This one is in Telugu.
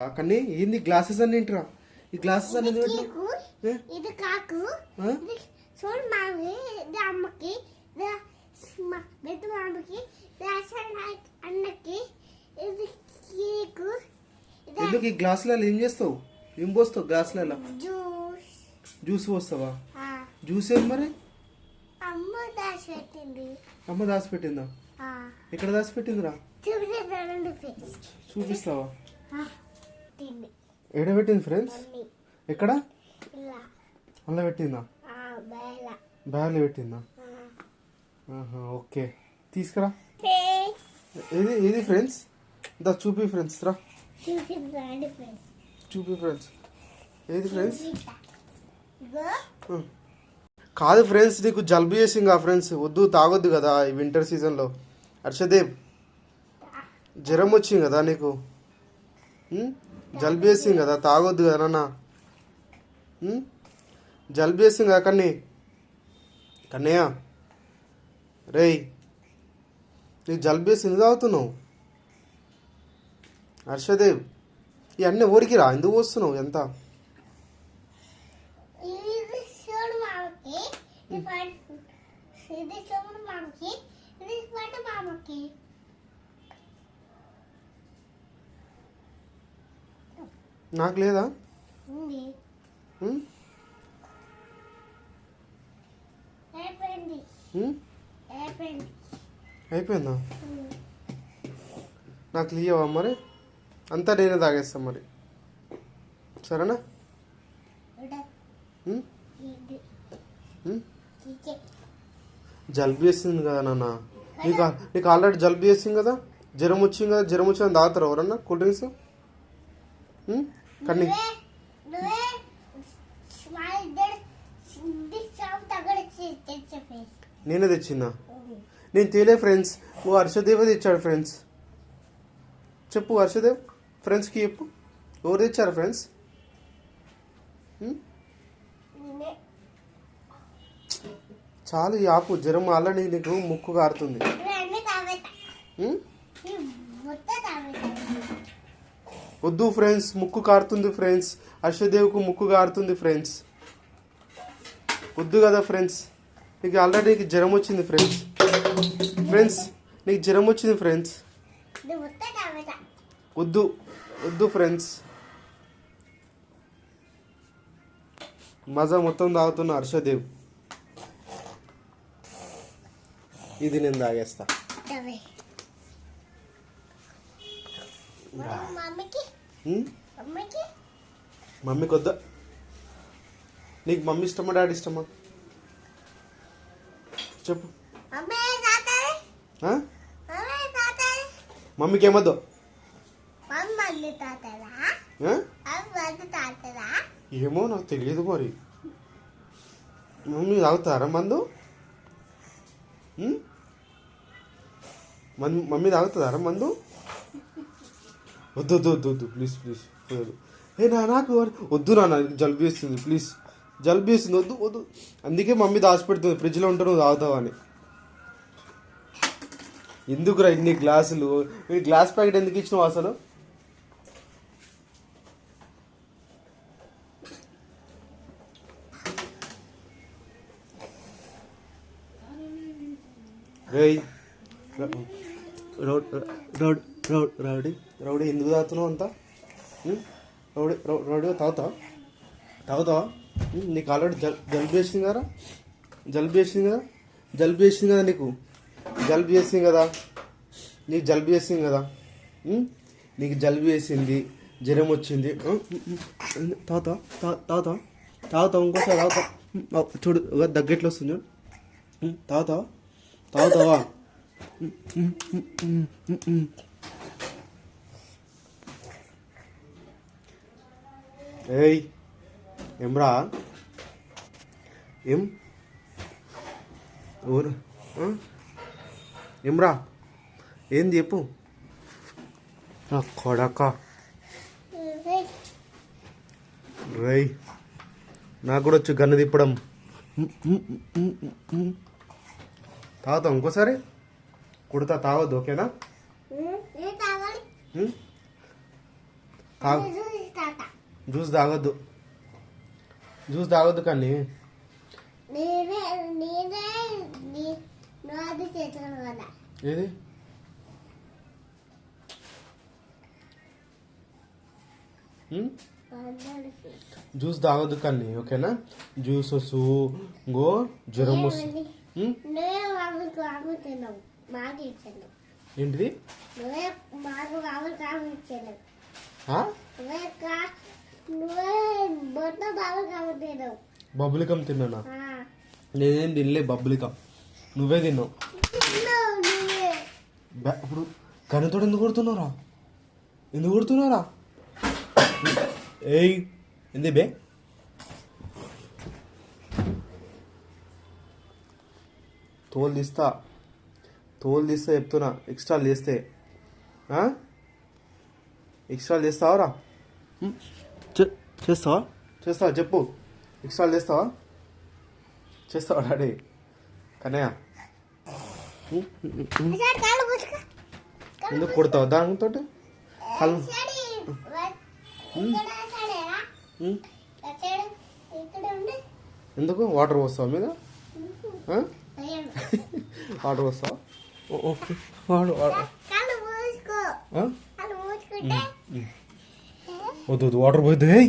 కానీ ఏంది గ్లాసెస్ అన్ని ఏంటిరా? ఈ గ్లాసెస్ ఏ? ఇది కాకు ఆ? ఇది చూడు మామి ఇది అమ్మకి పెద్ద మామకి అన్నకి ఇది ఇది ఎందుకు ఈ గ్లాసులలో ఏం చేస్తావు? ఏం పోస్తావు గ్లాసులలో జ్యూస్. జ్యూస్ పోస్తావా? జ్యూస్ ఏం మరి? అమ్మ దాచి పెట్టింది అమ్మ దాచిపెట్టిందా? ఆ, ఎక్కడ దాచిపెట్టిందిరా? చూపిస్తానండి ఫ్రెండ్స్ చూపిస్తావా? ఎక్కడ? పెట్టింది? ఫ్రెండ్స్ ఎక్కడ అలా పెట్టిందా? బ్యాగ్లో పెట్టిందా ఓకే. తీసుకురా. ఏది ఏది ఫ్రెండ్స్ దా చూపి ఫ్రెండ్స్ రా. చూపి ఫ్రెండ్స్ ఏది ఫ్రెండ్స్. కాదు ఫ్రెండ్స్ నీకు జలుబు చేసింగా ఫ్రెండ్స్ వద్దు తాగొద్దు కదా ఈ వింటర్ సీజన్లో హర్షదేవ్ జ్వరం వచ్చింది కదా నీకు? ఉం? జలుబు కదా తాగొద్దు కదా నాన్న. ఉం? జలుబు కదా కన్నీ. కన్నయ్య రేయ్ నీకు జలుబు వేసింది తాగుతున్నావు? హర్షదేవ్ ఇవన్నీ ఊరికి రా ఎందుకు వస్తున్నావు? ఎంత? ఇది చూడు మామకి ఇది మామకి ఇది పడు మామకి నాకు లేదా? అయిపోయింది. నాకు లీయవా మరి? అంతా నేనే తాగేస్తాను మరి. సరేనా? జలుబు చేసింది కదా నాన్న. నీకు నీకు ఆల్రెడీ జలుబు చేసింది కదా? జ్వరం వచ్చింది కదా? జ్వరం వచ్చిందని తాగుతారు ఎవరన్నా? Cool drinks? ఉం? కానీ నువ్వే నువ్వే మా ఇద్దరు ఇది చావు తగడ తెచ్చే ఫేస్ నేనే తెచ్చిందా? నేను తేలే ఫ్రెండ్స్ ఓ హర్షదేవ్ తెచ్చాడు ఫ్రెండ్స్ చెప్పు హర్షదేవ్ ఫ్రెండ్స్కి చెప్పు. ఎవరు తెచ్చారు ఫ్రెండ్స్ చాలు ఈ ఆపు జ్వరం ఆల్రెడీ నీకు ముక్కు కారుతుంది నువ్వు అన్ని తాగేతా ఉం? నీ మొత్తం తాగేతా వద్దు ఫ్రెండ్స్ ముక్కు కారుతుంది ఫ్రెండ్స్. హర్షదేవ్కు ముక్కు కారుతుంది ఫ్రెండ్స్. వద్దు కదా ఫ్రెండ్స్. నీకు ఆల్రెడీ నీకు జ్వరం వచ్చింది ఫ్రెండ్స్. ఫ్రెండ్స్ నీకు జ్వరం వచ్చింది ఫ్రెండ్స్. వద్దు వద్దు ఫ్రెండ్స్. మజా మొత్తం తాగుతున్న హర్షదేవ్. ఇది నేను తాగేస్తా. మమ్మీకి? వద్దా నీకు మమ్మీ ఇష్టమా డాడీ ఇష్టమా? చెప్పు. మమ్మీకి ఏమద్దు ఏమో నాకు తెలియదు మరి. మమ్మీ తాగుతారా మందు? మమ్మీ తాగుతుందారా మందు? వద్దు వద్దు వద్దు వద్దు ప్లీజ్ ప్లీజ్ ఏ నా నాకు వద్దు నాన్న జలుబు వేస్తుంది ప్లీజ్ జలుబు వేస్తుంది వద్దు వద్దు. అందుకే మమ్మీ దాచిపెడుతుంది ఫ్రిడ్జ్లో ఉంటే నువ్వు తాగుతావని ఎందుకురా ఇన్ని గ్లాసులు? మీరు గ్లాస్ ప్యాకెట్ ఎందుకు ఇచ్చినావు అసలు? రేయ్ రోడ్ రౌడ్ రౌడీ రౌడీ ఎందుకు తాగుతున్నావు అంతా? రౌడీ రౌ- రౌడీ తాగుతావు? తాగుతావా? నీకు ఆల్రెడీ జల్ జలుబు చేసింది కదా? జలుబు వేసింది కదా? జలుబు వేసింది కదా నీకు? జలుబు చేసింది కదా? నీకు జలుబు చేసింది కదా? నీకు జలుబు వేసింది జ్వరం వచ్చింది. తాత తాత తాత తాగుతావా? తాగుతావా? తాగుతావు? ఇంకోసారి తాగుతావు? చూడు దగ్గట్లో వస్తుంది చూడు. తాగుతావా? తాగుతావా? ఏయ్ ఏమ్రా? ఏం? ఊరు? ఏమ్రా? ఏంది చెప్పు. కొడక. రై నాకు కూడా వచ్చు గన్ను తిప్పడం. తాగుతాం ఇంకోసారి? కుడతా తాగొద్దు ఓకేనా? తాగు. జ్యూస్ తాగొద్దు. జ్యూస్ తాగొద్దు కానీ ఏది? జ్యూస్ తాగొద్దు కానీ ఓకేనా? జ్యూస్ వస్తు ఇంకో జ్వరం వస్తుంది ఏంటిది? నువ్వే మాకు మామూలు కాము ఇచ్చాను ఆ? నువ్వే కా నువ్వే మొత్తం మామూలు కాము తిన్నావు బబులికం తిన్నానా. నేనేం తినలే బబులికం నువ్వే తిన్నావు ఇప్పుడు కన్నతోడు ఎందుకు కొడుతున్నారా ఎందుకు కొడుతున్నారా ఏయ్ ఎందు బే తోలు తీస్తా తోలు తీస్తా చెప్తున్నా ఎక్స్ట్రా చేస్తే ఆ? ఎక్స్ట్రా? చే- చేస్తావా చేస్తావా చెప్పు ఎక్స్ట్రా చేస్తావా చేస్తావా డాడీ కన్నయ్య ఎందుకు కొడతావు దానితో కళ్ళు ఎందుకు వాటర్ పోస్తావా మీద వాటర్ పోస్తావా ఓ- ఓకే వాడు వాడు- కాళ్ళు పూసుకో ఆ? కాళ్ళు పూసుకుంటే వద్దు వద్దు వాటర్ పోద్దు ఏయ్